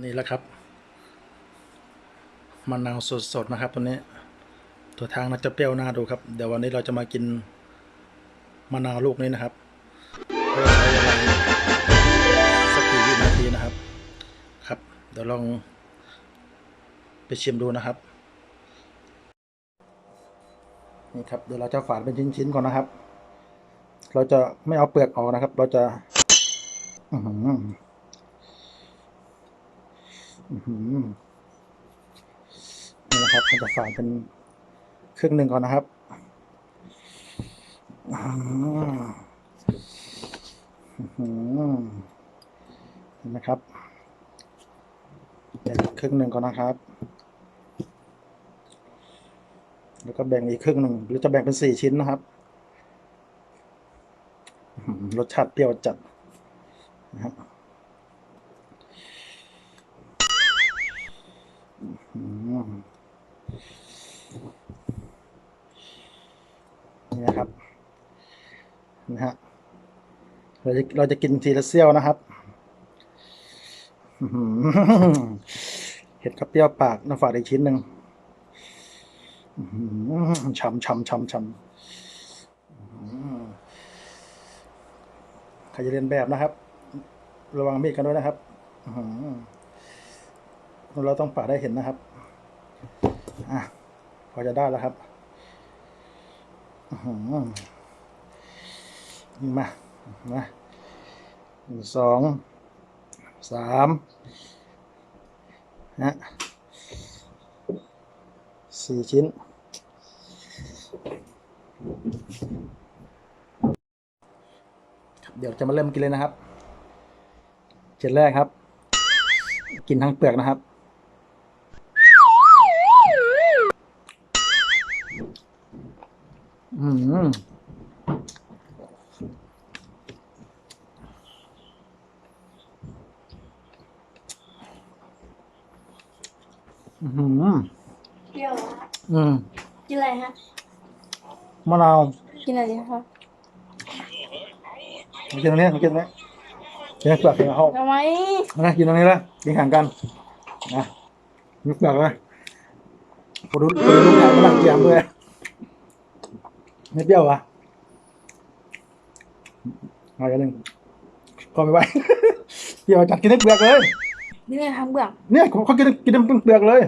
นี่แหละครับมะนาวสดๆนะครับ ตัวนี้ ตัวทางน่าจะเปรี้ยวน่าดูครับ เดี๋ยววันนี้เราจะมากินมะนาวลูกนี้นะครับก็ใช้เวลาสักกี่วินาทีนะครับ ครับ เดี๋ยวลองไปชิมดูนะครับ นี่ครับ เดี๋ยวเราจะฝานเป็นชิ้นๆก่อนนะครับ เราจะไม่เอาเปลือกออกนะครับ เราจะ อือ นี่นะครับมันจะฝานเป็นครึ่งหนึ่งก่อนนะครับเห็นไหมครับแบ่งครึ่งหนึ่งก่อนนะครับ แล้วก็แบ่งอีกครึ่งหนึ่งหรือจะแบ่งเป็นสี่ชิ้นนะครับรสชาติเปรี้ยวจัดนะครับ อืม นี่นะครับนะฮะเราจะเราจะกินทีละเซี่ยวนะครับเห็ดกับเปรี้ยวปากน้ำฝาดอีกชิ้นหนึ่งอื้ำช่ำช่ำช่ำใครจะเรียนแบบนะครับ ระวังมีดกันด้วยนะครับ อื เราต้องปาดได้เห็นนะครับ อะ พอจะได้แล้วครับนี่มา มาหนึ่งสองสามนะสี่ชิ้น เดี๋ยวจะมาเริ่มกินเลยนะครับเจ็ดแรกครับ กินทั้งเปลือกนะครับ อืมอืมเปรี้ยวเหรอฮะอืมกินอะไรฮะ มะนาวกินอะไรดีครับมากินตรงนี้มากินตรงนี้กินเปลือกกินกับข้าวทำไมนะกินตรงนี้ละกินแข่งกันนะมีเปลือกเลยพอดูพอดูลูกค้ามานั่งเกียมด้วย ไม่เปรี้ยวเหรอะมาอีกอันหนึ่งก็ไม่ไหวเปรี้ยวจัดกินทั้งเปลือกเลย นี่ไงทำเปลือกเนี่ยเขาเขากินกินทั้งเปลือกเลย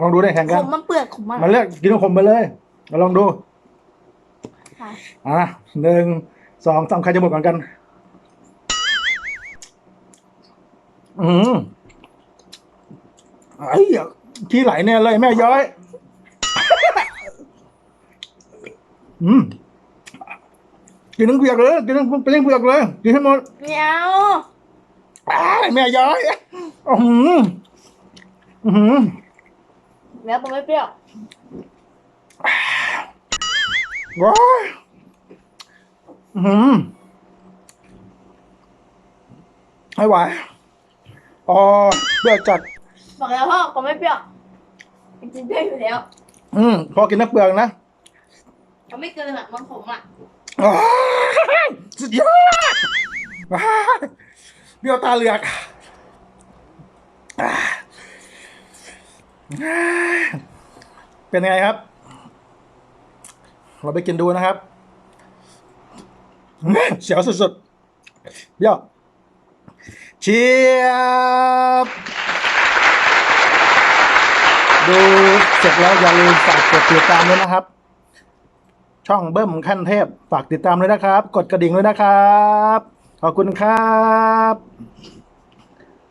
ลองดูได้แข่งขกันมมันเปลือกขมมากมาเลือกกินทั้งขมไปเลยมาลองดู ค่ะอะหนึ่งสองสามใครจะหมดก่อนกัน อืมไอ้เหี้ยขี้ไหลเนี่ยเลยแม่ย้อย อืมกินทั้งเปลือกเลยกินทั้งเป็นเปลือกเลยกินให้หมดเหนียวอ้ายแม่ย้อยอือหืออือหือเหนียวแต่ไม่เปรี้ยวว้ายอือหือไม่ไหวอ๋อเปลือกจัดบอกแล้วพ่อผมไม่เปรี้ยวกินเปรี้ยวอยู่แล้ว อืมพอกินน้ำเปลือกนะ เขาไม่เกินอะมันขมอะอ้ายสุดยอดว้ายเบี้ยวตาเหลือกอ่าเป็นไงครับ เราไปกินดูนะครับเสียวสุดๆเบี้ยวเชียบดูเสร็จแล้วอย่าลืมฝากกดติดตามด้วยนะครับ ช่องเบิ้มขั้นเทพ ฝากติดตามเลยนะครับ กดกระดิ่งเลยนะครับ ขอบคุณครับ